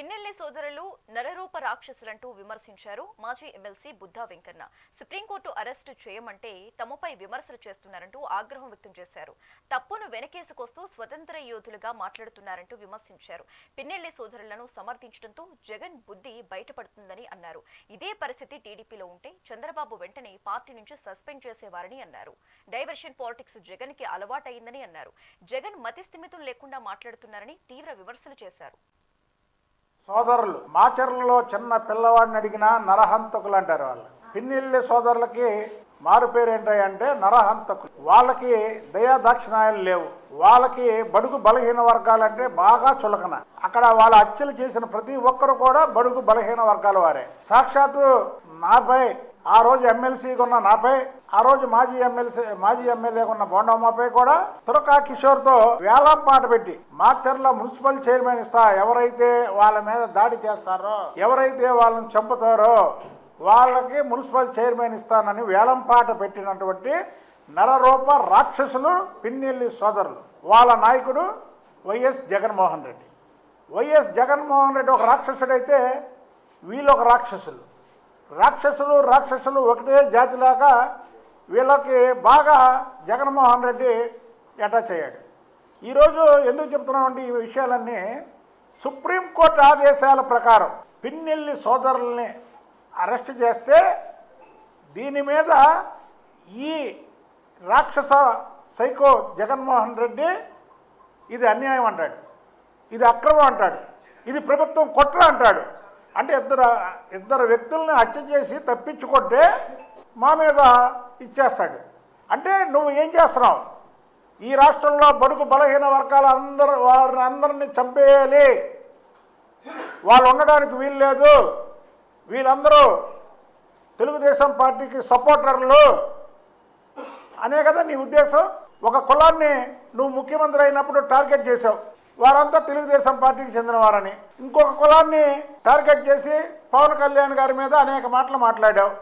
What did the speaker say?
పిన్నెల్లి సోదరులు నరరూప రాక్షసులంటూ విమర్శించారు మాజీ MLC Buddha Venkanna. Supreme court arrest చేయమంటే తమపై విమర్శలు చేస్తున్నారంటూ ఆగ్రహం వ్యక్తం చేశారు. తప్పును వెనకేసుకొస్తూ స్వతంత్ర యోధులుగా మాట్లాడుతున్నారంటూ విమర్శించారు. పిన్నెల్లి సోదరులను సమర్థించడంతో జగన్ బుద్ధి బయటపడుతుందని అన్నారు. ఇదే పరిస్థితి టీడీపీలో ఉంటే చంద్రబాబు వెంటనే పార్టీ నుంచి సస్పెండ్ చేసేవారని అన్నారు. డైవర్షన్ పాలిటిక్స్ జగన్కి అలవాటైందని అన్నారు. జగన్ మతిస్థిమితులు లేకుండా మాట్లాడుతున్నారని తీవ్ర విమర్శలు చేశారు. సోదరులు మాచర్లలో చిన్న పిల్లవాడిని అడిగినా నరహంతకులు అంటారు వాళ్ళు. పిన్నిల్లి సోదరులకి మారు పేరు ఏంటంటే నరహంతకులు. వాళ్ళకి దయా దాక్షిణాయాలు లేవు. వాళ్ళకి బడుగు బలహీన వర్గాలంటే బాగా చులకన. అక్కడ వాళ్ళ హత్యలు చేసిన ప్రతి ఒక్కరు కూడా బడుగు బలహీన వర్గాల వారే. సాక్షాత్తు నాపై ఆ రోజు ఎమ్మెల్సీగా ఉన్న నాపై ఆ రోజు మాజీ ఎమ్మెల్సీ మాజీ ఎమ్మెల్యేగా ఉన్న బోండమ్మపై కూడా తురకా కిషోర్తో వేలం పాట పెట్టి మాచర్ల మున్సిపల్ చైర్మన్ ఇస్తా ఎవరైతే వాళ్ళ మీద దాడి చేస్తారో ఎవరైతే వాళ్ళని చంపుతారో వాళ్ళకి మున్సిపల్ చైర్మన్ ఇస్తానని వేలం పాట పెట్టినటువంటి నరరూప రాక్షసులు పిన్నెల్లి సోదరులు. వాళ్ళ నాయకుడు వైఎస్ జగన్మోహన్ రెడ్డి. వైఎస్ జగన్మోహన్ రెడ్డి ఒక రాక్షసుడైతే వీళ్ళు ఒక రాక్షసులు. రాక్షసులు రాక్షసులు ఒకటే జాతిలాగా వీళ్ళకి బాగా జగన్మోహన్ రెడ్డి అటాచ్ అయ్యాడు ఈరోజు ఎందుకు చెప్తున్నామంటే ఈ విషయాలన్నీ? సుప్రీంకోర్టు ఆదేశాల ప్రకారం పిన్నెల్లి సోదరుల్ని అరెస్ట్ చేస్తే దీని మీద ఈ రాక్షస సైకో జగన్మోహన్ రెడ్డి ఇది అన్యాయం అంటాడు. ఇది అక్రమం అంటాడు. ఇది ప్రభుత్వం కుట్ర అంటాడు. అంటే ఇద్దరు ఇద్దరు వ్యక్తుల్ని హత్య చేసి తప్పించుకుంటే మా మీద ఇచ్చేస్తాడు. అంటే నువ్వు ఏం చేస్తున్నావు? ఈ రాష్ట్రంలో బడుగు బలహీన వర్గాల అందరు వారిని అందరినీ చంపేయాలి. వాళ్ళు ఉండడానికి వీలు లేదు. వీళ్ళందరూ తెలుగుదేశం పార్టీకి సపోర్టర్లు. అనే కదా నీ ఉద్దేశం? ఒక కులాన్ని నువ్వు ముఖ్యమంత్రి అయినప్పుడు టార్గెట్ చేసావు. వారంతా తెలుగుదేశం పార్టీకి చెందినవారని. ఇంకొక కులాన్ని టార్గెట్ చేసి పవన్ కళ్యాణ్ గారి మీద అనేక మాటలు మాట్లాడావు.